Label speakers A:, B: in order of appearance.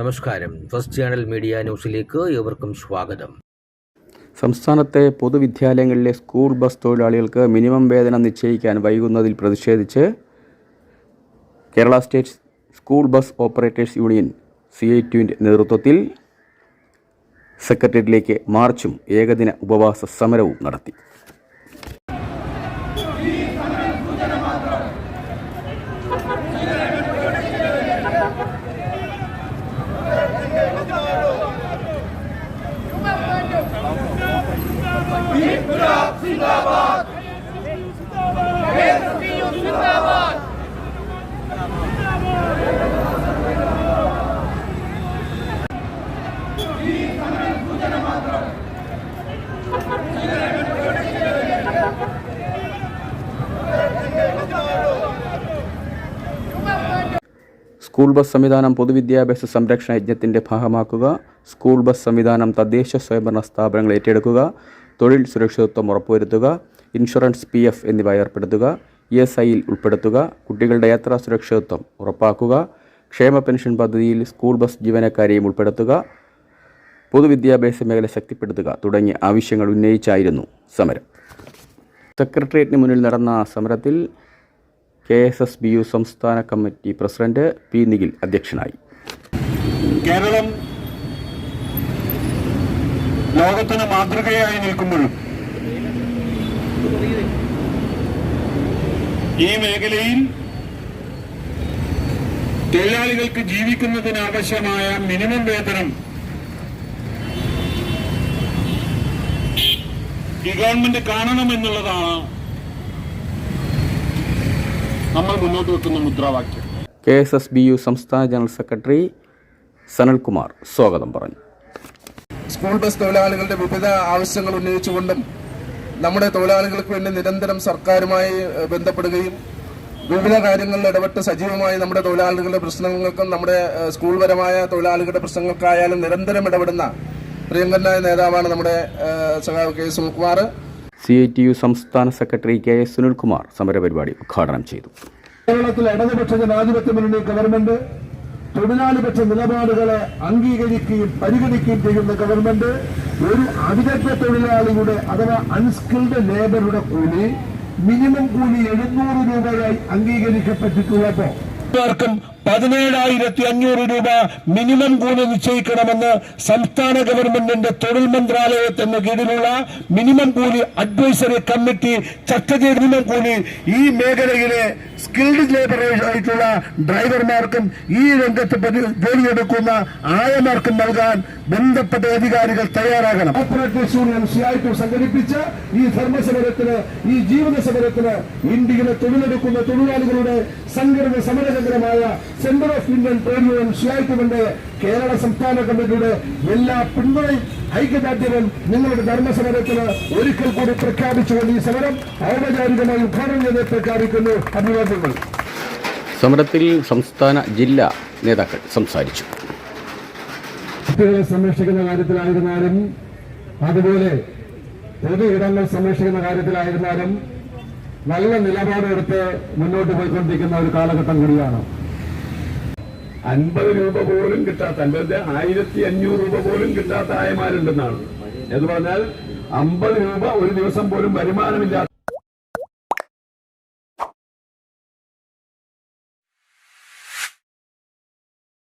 A: നമസ്കാരം. First channel media ന്യൂസിലേക്ക് ഏവർക്കും സ്വാഗതം.
B: സംസ്ഥാനത്തെ പൊതുവിദ്യാലയങ്ങളിലെ സ്കൂൾ ബസ് തൊഴിലാളികൾക്ക് മിനിമം വേതനം നിശ്ചയിക്കാൻ വൈകുന്നതിൽ പ്രതിഷേധിച്ച് Kerala state school bus operators union C I ടുവിന്റെ നേതൃത്വത്തിൽ സെക്രട്ടേറിയറ്റിലേക്ക് മാർച്ചും ഏകദിന ഉപവാസ സമരവും നടത്തി. സ്കൂൾ ബസ് സംവിധാനം പൊതുവിദ്യാഭ്യാസ സംരക്ഷണ യജ്ഞത്തിന്റെ ഭാഗമാക്കുക. സ്കൂൾ ബസ് സംവിധാനം തദ്ദേശ സ്വയംഭരണ സ്ഥാപനങ്ങൾ ഏറ്റെടുക്കുക. തൊഴിൽ സുരക്ഷിതത്വം ഉറപ്പുവരുത്തുക. ഇൻഷുറൻസ് പി എഫ് എന്നിവ ഏർപ്പെടുത്തുക. ഇ എസ് ഐയിൽ ഉൾപ്പെടുത്തുക. കുട്ടികളുടെ യാത്രാ സുരക്ഷിതത്വം ഉറപ്പാക്കുക. ക്ഷേമ പെൻഷൻ പദ്ധതിയിൽ സ്കൂൾ ബസ് ജീവനക്കാരെയും ഉൾപ്പെടുത്തുക. പൊതുവിദ്യാഭ്യാസ മേഖല ശക്തിപ്പെടുത്തുക തുടങ്ങിയ ആവശ്യങ്ങൾ ഉന്നയിച്ചായിരുന്നു സമരം. സെക്രട്ടേറിയറ്റിന് മുന്നിൽ നടന്ന സമരത്തിൽ K S S B U സംസ്ഥാന കമ്മിറ്റി പ്രസിഡന്റ് പി നിഖിൽ അധ്യക്ഷനായി.
C: കേരളം ലോകത്തിന് മാതൃകയായി നിൽക്കുമ്പോഴും ഈ മേഖലയിൽ തൊഴിലാളികൾക്ക് ജീവിക്കുന്നതിന് ആവശ്യമായ മിനിമം വേതനം ഈ ഗവൺമെന്റ് കാണണമെന്നുള്ളതാണ് നമ്മൾ മുന്നോട്ട് വെക്കുന്ന മുദ്രാവാക്യം.
B: K S S B U സംസ്ഥാന ജനറൽ സെക്രട്ടറി സനൽകുമാർ സ്വാഗതം പറഞ്ഞു.
D: സ്കൂൾ ബസ് തൊഴിലാളികളുടെ വിവിധ ആവശ്യങ്ങൾ ഉന്നയിച്ചുകൊണ്ടും നമ്മുടെ തൊഴിലാളികൾക്ക് വേണ്ടി നിരന്തരം സർക്കാരുമായി ബന്ധപ്പെടുകയും വിവിധ കാര്യങ്ങളിൽ ഇടപെട്ട് സജീവമായി നമ്മുടെ തൊഴിലാളികളുടെ പ്രശ്നങ്ങൾക്കും നമ്മുടെ സ്കൂൾ പരമായ തൊഴിലാളികളുടെ പ്രശ്നങ്ങൾക്കായാലും നിരന്തരം ഇടപെടുന്ന പ്രിയങ്കരനായ നേതാവാണ് നമ്മുടെ സഖാവ് K Sunilkumar
B: C I T U സംസ്ഥാന സെക്രട്ടറി കെ എസ് സുനിൽകുമാർ സമരപരിപാടി ഉദ്ഘാടനം ചെയ്തു.
E: കേരളത്തിൽ ഇടതുപക്ഷ ജനാധിപത്യ മുന്നണി ഗവൺമെന്റ് തൊഴിലാളിപക്ഷ നിലപാടുകളെ അംഗീകരിക്കുകയും പരിഗണിക്കുകയും ചെയ്യുന്ന ഗവൺമെന്റ് ഒരു അവിദഗ്ധ തൊഴിലാളിയുടെ അഥവാ അൺസ്കിൽഡ് ലേബറുടെ കൂലി മിനിമം കൂലി എഴുന്നൂറ് രൂപയായി അംഗീകരിക്കപ്പെട്ടിട്ടുള്ളപ്പോ.
C: പേർക്കും പതിനേഴായിരത്തി അഞ്ഞൂറ് രൂപ മിനിമം കൂലി നിശ്ചയിക്കണമെന്ന് സംസ്ഥാന ഗവൺമെന്റിന്റെ തൊഴിൽ മന്ത്രാലയത്തിന് കീഴിലുള്ള മിനിമം കൂലി അഡ്വൈസറി കമ്മിറ്റി ചർച്ച ചെയ്ത മിനിമം കൂലി ഈ മേഖലയിലെ സ്കിൽഡ് ലേബർ ആയിട്ടുള്ള ഡ്രൈവർമാർക്കും ഈ രംഗത്ത് ജോലിയെടുക്കുന്ന ആയമാർക്കും നൽകാൻ ബന്ധപ്പെട്ട അധികാരികൾ തയ്യാറാകണം.
E: സംഘടിപ്പിച്ച ഈ ധർമ്മസമരത്തിന് ഈ ജീവിത സമരത്തിന് ഇന്ത്യയിലെ തൊഴിലെടുക്കുന്ന തൊഴിലാളികളുടെ സംഘടന സമരകേന്ദ്രമായ centre of Indian trade union സിയായിട്ടുവിന്റെ Kerala സംസ്ഥാന കമ്മിറ്റിയുടെ എല്ലാ പിന്തുണയും ഐക്യദാർഢ്യവും നിങ്ങളുടെ ധർമ്മസമരത്തിന് ഒരിക്കൽ കൂടി പ്രഖ്യാപിച്ചുകൊണ്ട് ഈ സമരം ഔപചാരികമായി ഉദ്ഘാടനം ചെയ്ത് പ്രഖ്യാപിക്കുന്നു അഭിവാദ്യങ്ങൾ.
B: സമരത്തിൽ സംസ്ഥാന ജില്ലാ നേതാക്കൾ സംസാരിച്ചു.
E: കുട്ടികളെ സംരക്ഷിക്കുന്ന കാര്യത്തിലായിരുന്നാലും അതുപോലെ പൊതു ഇടങ്ങൾ സംരക്ഷിക്കുന്ന കാര്യത്തിലായിരുന്നാലും നല്ല നിലപാടെടുത്ത് മുന്നോട്ട് പോയിക്കൊണ്ടിരിക്കുന്ന ഒരു കാലഘട്ടം കൂടിയാണ്.
F: അൻപത് രൂപ പോലും കിട്ടാത്ത അൻപത് ആയിരത്തി അഞ്ഞൂറ് രൂപ പോലും കിട്ടാത്ത ആയമാരുണ്ടെന്നാണ്. എന്ന് പറഞ്ഞാൽ അമ്പത് രൂപ ഒരു ദിവസം പോലും വരുമാനമില്ലാത്ത